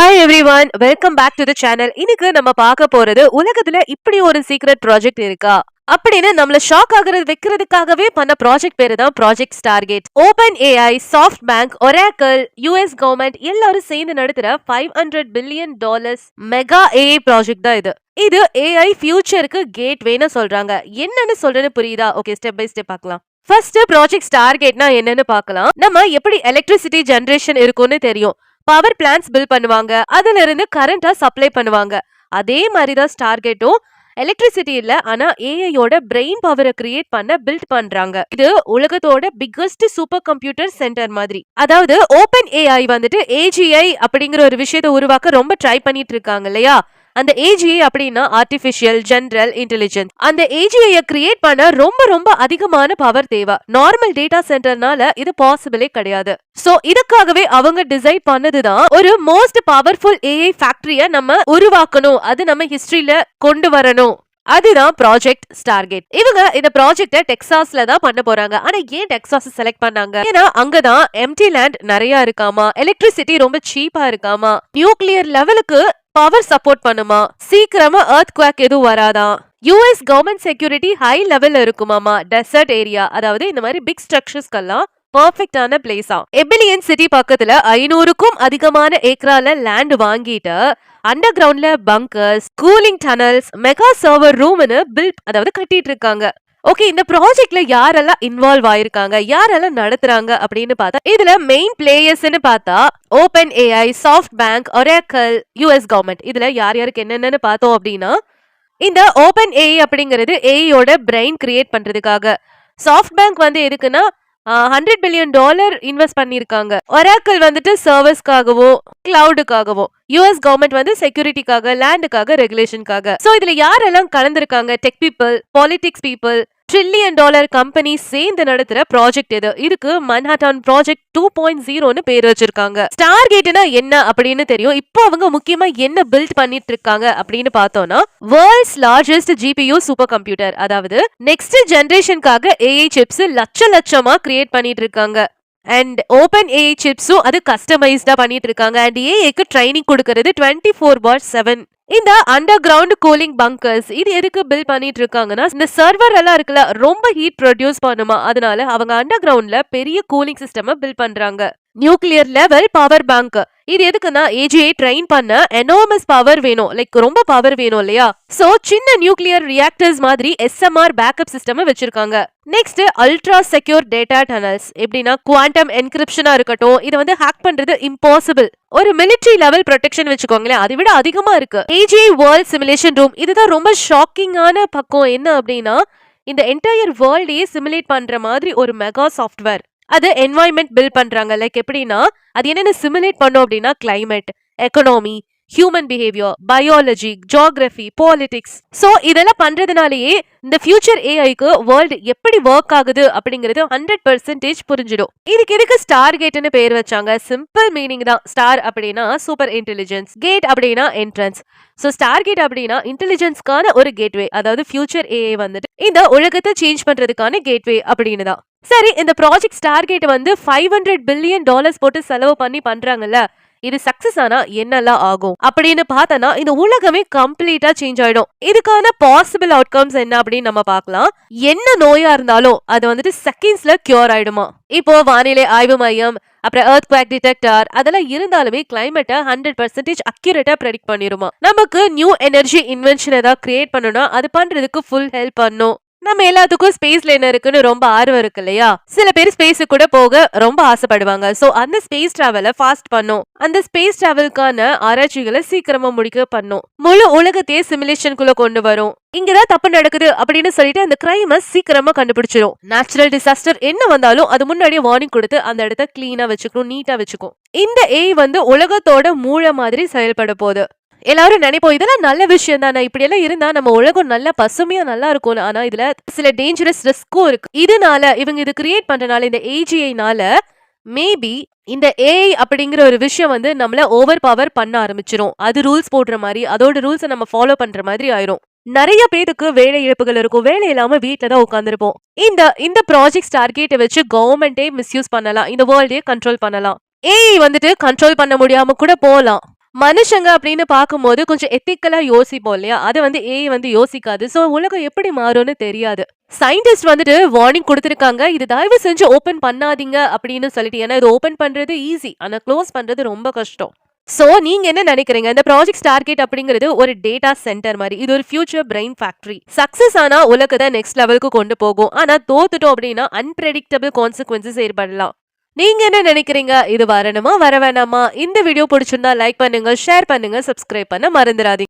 Hi everyone welcome back to the channel இன்னைக்கு நம்ம பார்க்க போறது உலகத்துல இப்படி ஒரு சீக்ரெட் ப்ராஜெக்ட் இருக்கா? அப்படின்னு நம்மள ஷாக் ஆகுறது வைக்கிறதுக்காகவே பண்ண ப்ராஜெக்ட் பேரு தான் project Stargate OpenAI SoftBank Oracle US government எல்லாரும் சேர்ந்து நடத்துற five hundred billion dollars mega AI project தான் இது. இது ஏஐ ஃபியூச்சருக்கு கேட்வேன்னு சொல்றாங்க. என்னன்னு சொல்றேன்னு புரியுதா? ஓகே ஸ்டெப் பை ஸ்டெப் பார்க்கலாம். ஃபர்ஸ்ட் ப்ராஜெக்ட் ஸ்டார்கேட்னா என்னன்னு பார்க்கலாம். நம்ம எப்படி எலக்ட்ரிசிட்டி ஜென்ரேஷன் இருக்கும்னு தெரியும். பவர் பிளான்ஸ் பில் பண்ணுவாங்க. அதுல இருந்து கரண்டா சப்ளை பண்ணுவாங்க. அதே மாதிரி தான் ஸ்டார்கேட்டும் எலக்ட்ரிசிட்டி இல்ல ஆனா ஏஐயோட பிரெயின் பவரை கிரியேட் பண்ண பில்ட் பண்றாங்க. இது உலகத்தோட பிக்கஸ்ட் சூப்பர் கம்ப்யூட்டர் சென்டர் மாதிரி. அதாவது ஓபன் ஏஐ வந்துட்டு ஏஜிஐ அப்படிங்கிற ஒரு விஷயத்தை உருவாக்க ரொம்ப ட்ரை பண்ணிட்டு இருக்காங்க இல்லையா? அந்த ஏஜிஐ அப்படின்னா ஆர்டிபிஷியல் ஜென்ரல் இன்டெலிஜென்ஸ் அந்த ஏஜிஐ கிரியேட் பண்ண ரொம்ப ரொம்ப அதிகமான பவர் தேவை. நார்மல் டேட்டா சென்டர்னால இது பாசிபிளே கிடையாது. சோ இதுக்காகவே அவங்க டிசைட் பண்ணதுதான் ஒரு மோஸ்ட் பவர்ஃபுல் ஏஐ ஃபேக்டரிய நம்ம உருவாக்கணும். அது நம்ம ஹிஸ்டரியில கொண்டு வரணும். அதுதான் ப்ராஜெக்ட் ஸ்டார்கேட் இவங்க இந்த ப்ராஜெக்ட டெக்சாஸ்ல தான் பண்ண போறாங்க. ஆனா ஏன் டெக்சாஸ் செலக்ட் பண்ணாங்க? ஏன்னா அங்கதான் எம்டி லேண்ட் நிறைய இருக்காமா? எலக்ட்ரிசிட்டி ரொம்ப சீப்பா இருக்காமா? நியூக்ளியர் லெவலுக்கு பவர் சப்போர்ட் பண்ணுமா? சீக்கிரமா எர்த் குவாக் எதுவும் வராதான் யூஎஸ் கவர்மெண்ட் செக்யூரிட்டி ஹை லெவல்ல இருக்குமாமா? டெசர்ட் ஏரியா அதாவது இந்த மாதிரி பிக் ஸ்ட்ரக்சர்ஸ்க்கெல்லாம் பர்ஃபெக்டான பிளேஸா எபிலியன் சிட்டி பக்கத்துல ஐநூறுக்கும் அதிகமான ஏக்கரால லேண்ட் வாங்கிட்டு அண்டர் கிரவுண்ட்ல bunkers cooling tunnels mega server ரூம்னு build அதாவது கட்டிட்டு இருக்காங்க ஓகே இந்த ப்ராஜெக்ட்ல யாரெல்லாம் இன்வால்வ் ஆயிருக்காங்க யாரெல்லாம் நடத்துறாங்க அப்படின்னு பார்த்தா இதுல மெயின் பிளேயர்ஸ்னு பார்த்தா OpenAI SoftBank Oracle US government இதுல யார் யாருக்கு என்னென்னு பார்த்தோம் அப்படின்னா இந்த ஓபன் ஏஐ அப்படிங்கிறது ஏஐயோட பிரெயின் கிரியேட் பண்றதுக்காக. சாஃப்ட் பேங்க் வந்து எதுக்குன்னா ஹண்ட்ரட் பில்லியன் டாலர் இன்வெஸ்ட் பண்ணியிருக்காங்க. ஒராக்கள் வந்துட்டு சர்வீஸ்க்காகவோ கிளவுடுக்காகவோ யூஎஸ் கவர்மெண்ட் வந்து செக்யூரிட்டிக்காக லேண்டுக்காக ரெகுலேஷனுக்காக சோ இதுல யாரெல்லாம் கலந்துருக்காங்க? Tech people politics people trillion dollar company சேர்ந்து நடத்துற ப்ராஜெக்ட் இது. இதுக்கு மன்ஹாட்டன் ப்ராஜெக்ட் டூ பாயிண்ட் ஜீரோன்னு பேர் வச்சிருக்காங்க. ஸ்டார் கேட்னா என்ன அப்படின்னு தெரியும். இப்போ அவங்க முக்கியமா என்ன பில்ட் பண்ணிட்டு இருக்காங்க அப்படின்னு பார்த்தோம்னா world's largest GPU super computer அதாவது நெக்ஸ்ட் ஜென்ரேஷனுக்காக ஏஐ சிப்ஸ் லட்ச லட்சமா கிரியேட் பண்ணிட்டு இருக்காங்க அண்ட் ஓபன் ஏஐ சிப்ஸும் அது கஸ்டமைஸ்டா பண்ணிட்டு இருக்காங்க அண்ட் ஏஐக்கு ட்ரைனிங் கொடுக்கறது டுவெண்ட்டி ஃபோர் பார் செவன் இந்த அண்டர் கிரவுண்ட் கூலிங் பங்கர்ஸ் இது எதுக்கு பில் பண்ணிட்டு இருக்காங்கன்னா இந்த சர்வர் எல்லாம் இருக்குல்ல ரொம்ப ஹீட் ப்ரொடியூஸ் பண்ணுமா அதனால அவங்க அண்டர் கிரவுண்ட்ல பெரிய கூலிங் சிஸ்டம் பில் பண்றாங்க. நியூக்ளியர் லெவல் பவர் பேங்க் இது எதுக்குன்னா ஏஜிஐ ட்ரெயின் பண்ண எனாமஸ் பவர் வேணும். லைக் ரொம்ப பவர் வேணும் இல்லையா? சோ சின்ன நியூக்ளியர் ரியாக்டர்ஸ் மாதிரி எஸ்எம்ஆர் பேக்கப் சிஸ்டம் வச்சிருக்காங்க. Next ultra secure data tunnels எப்படின்னா குவாண்டம் என்கிரிப்ஷனா இருக்கட்டும் இதை வந்து ஹேக் பண்றது இம்பாசிபிள் ஒரு மிலிட்டரி லெவல் ப்ரொடெக்ஷன் வச்சுக்கோங்களேன் அதை விட அதிகமா இருக்கு. ஏஜிஐ வேர்ல்ட் சிமுலேஷன் ரூம் இதுதான் ரொம்ப ஷாக்கிங்கான பக்கம். என்ன அப்படின்னா இந்த என்டையர் வேர்ல்டையே சிமுலேட் பண்ற மாதிரி ஒரு மெகா சாஃப்ட்வேர் அது என்வாயன்மெண்ட் பில்ட் பண்றாங்க. லைக் எப்படின்னா அது என்னென்ன சிமுலேட் பண்ணோம் அப்படின்னா climate economy human behaviour biology geography politics so இதெல்லாம் பண்றதுனாலேயே இந்த ஃபியூச்சர் ஏஐக்கு வேர்ல்டு எப்படி ஒர்க் ஆகுது அப்படிங்கிறது ஹண்ட்ரட் பர்சன்டேஜ் புரிஞ்சிடும். இதுக்கு எதுக்கு ஸ்டார் கேட்னு பேர் வச்சாங்க? சிம்பிள் மீனிங் தான். ஸ்டார் அப்படின்னா சூப்பர் இன்டெலிஜென்ஸ் கேட் அப்படின்னா என்ட்ரன்ஸ் ஸோ ஸ்டார் கேட் அப்படின்னா இன்டெலிஜென்ஸ்க்கான ஒரு கேட்வே அதாவது ஃபியூச்சர் ஏஐ வந்துட்டு இந்த உலகத்தை சேஞ்ச் பண்றதுக்கான கேட்வே அப்படின்னு தான். சரி இந்த ப்ராஜெக்ட் ஸ்டார்கேட் வந்து ஃபைவ் ஹண்ட்ரட் பில்லியன் டாலர்ஸ் போட்டு செலவு பண்ணி பண்றாங்கல்ல. இது சக்சஸ் ஆனா என்னெல்லாம் ஆகும்? அப்படின்னு பார்த்தனா இந்த உலகமே கம்ப்ளீட்டா சேஞ்ச் ஆயிடும். இதுக்கான பாசிபிள் அவுட்கம்ஸ் என்ன அப்படின்னு நம்ம பார்க்கலாம். என்ன நோயா இருந்தாலும் அது வந்துட்டு செகண்ட்ஸ்ல கியூர் ஆயிடுமா? இப்போ வானிலை ஆய்வு மையம் அப்புறம் எர்த் குவாக் டிடெக்டர் அதெல்லாம் இருந்தாலுமே கிளைமேட்டை ஹண்ட்ரட் பர்சன்டேஜ் அக்யூரேட்டா ப்ரெடிக்ட் பண்ணிருமா? நமக்கு நியூ எனர்ஜி இன்வென்ஷன் ஏதாவது கிரியேட் பண்ணணும்னா அது பண்றதுக்கு ஃபுல் ஹெல்ப் பண்ணும். நம்ம எல்லாத்துக்கும் ஸ்பேஸ்ல என்ன இருக்குன்னு ரொம்ப ஆர்வம் இருக்கு இல்லையா? சில பேர் ஸ்பேஸுக்கு கூட போக ரொம்ப ஆசைப்படுவாங்க. சோ அந்த ஸ்பேஸ் டிராவலை ஃபாஸ்ட் பண்ணும். அந்த ஸ்பேஸ் டிராவலுக்கான ஆராய்ச்சிகளை சீக்கிரமா முடிக்க பண்ணும். முழு உலகத்தையே சிமுலேஷனுக்குள்ள கொண்டு வரும். இங்கதான் தப்பு நடக்குது அப்படின்னு சொல்லிட்டு அந்த கிரைம சீக்கிரமா கண்டுபிடிச்சிடும் நேச்சுரல் டிசாஸ்டர் என்ன வந்தாலும் அது முன்னாடியே வார்னிங் கொடுத்து அந்த இடத்த கிளீனா வச்சுக்கணும் நீட்டா வச்சுக்கும். இந்த ஏய் வந்து உலகத்தோட மூளை மாதிரி செயல்பட போகுது. எல்லாரும் நினைப்போம் இதெல்லாம் நல்ல விஷயம் தானே? இப்படி எல்லாம் இருந்தா நம்ம உலகம் நல்ல பசுமையா நல்லா இருக்கும் ஆனா இதுல சில டேஞ்சரஸ் ரிஸ்க்கும் இருக்கு. இதனால இவங்க இது கிரியேட் பண்றனால இந்த ஏஜிஐனால மேபி இந்த ஏஐ அப்படிங்கிற ஒரு விஷயம் வந்து நம்மள ஓவர் பவர் பண்ண ஆரம்பிச்சிரும். அது ரூல்ஸ் போடுற மாதிரி அதோட ரூல்ஸை நம்ம ஃபாலோ பண்ற மாதிரி ஆயிரும். நிறைய பேருக்கு வேலை இழப்புகள் இருக்கும். வேலை இல்லாம வீட்ல தான் உட்காந்துருப்போம் இந்த இந்த ப்ராஜெக்ட் டார்கெட்டை வச்சு கவர்மெண்டே மிஸ்யூஸ் பண்ணலாம். இந்த வேர்ல்டே கண்ட்ரோல் பண்ணலாம். ஏஐ வந்துட்டு கண்ட்ரோல் பண்ண முடியாம கூட போகலாம் மனுஷங்க அப்படின்னு பார்க்கும்போது கொஞ்சம் எத்திக்கலாக யோசிப்போம் இல்லையா? அது வந்து ஏஐ வந்து யோசிக்காது. ஸோ உலகம் எப்படி மாறும்னு தெரியாது. சயின்டிஸ்ட் வந்துட்டு வார்னிங் கொடுத்துருக்காங்க "இது தயவு செஞ்சு ஓப்பன் பண்ணாதீங்க" அப்படின்னு சொல்லிட்டு. ஏன்னா இது ஓப்பன் பண்ணுறது ஈஸி. ஆனால் க்ளோஸ் பண்ணுறது ரொம்ப கஷ்டம். ஸோ நீங்க என்ன நினைக்கிறீங்க இந்த ப்ராஜெக்ட் டார்கெட் அப்படிங்கிறது ஒரு டேட்டா சென்டர் மாதிரி இது ஒரு ஃபியூச்சர் பிரெயின் ஃபேக்டரி. சக்சஸ் ஆனா உலகத்தை நெக்ஸ்ட் லெவலுக்கு கொண்டு போகும். ஆனா தோத்துட்டோம் அப்படின்னா அன்பிரடிக்டபிள் கான்சிக்வன்சஸ் ஏற்படலாம். நீங்க என்ன நினைக்கிறீங்க இது வரணுமா? வர வேணாமா? இந்த வீடியோ பிடிச்சிருந்தா லைக் பண்ணுங்க, ஷேர் பண்ணுங்க, சப்ஸ்கிரைப் பண்ண மறந்துடாதீங்க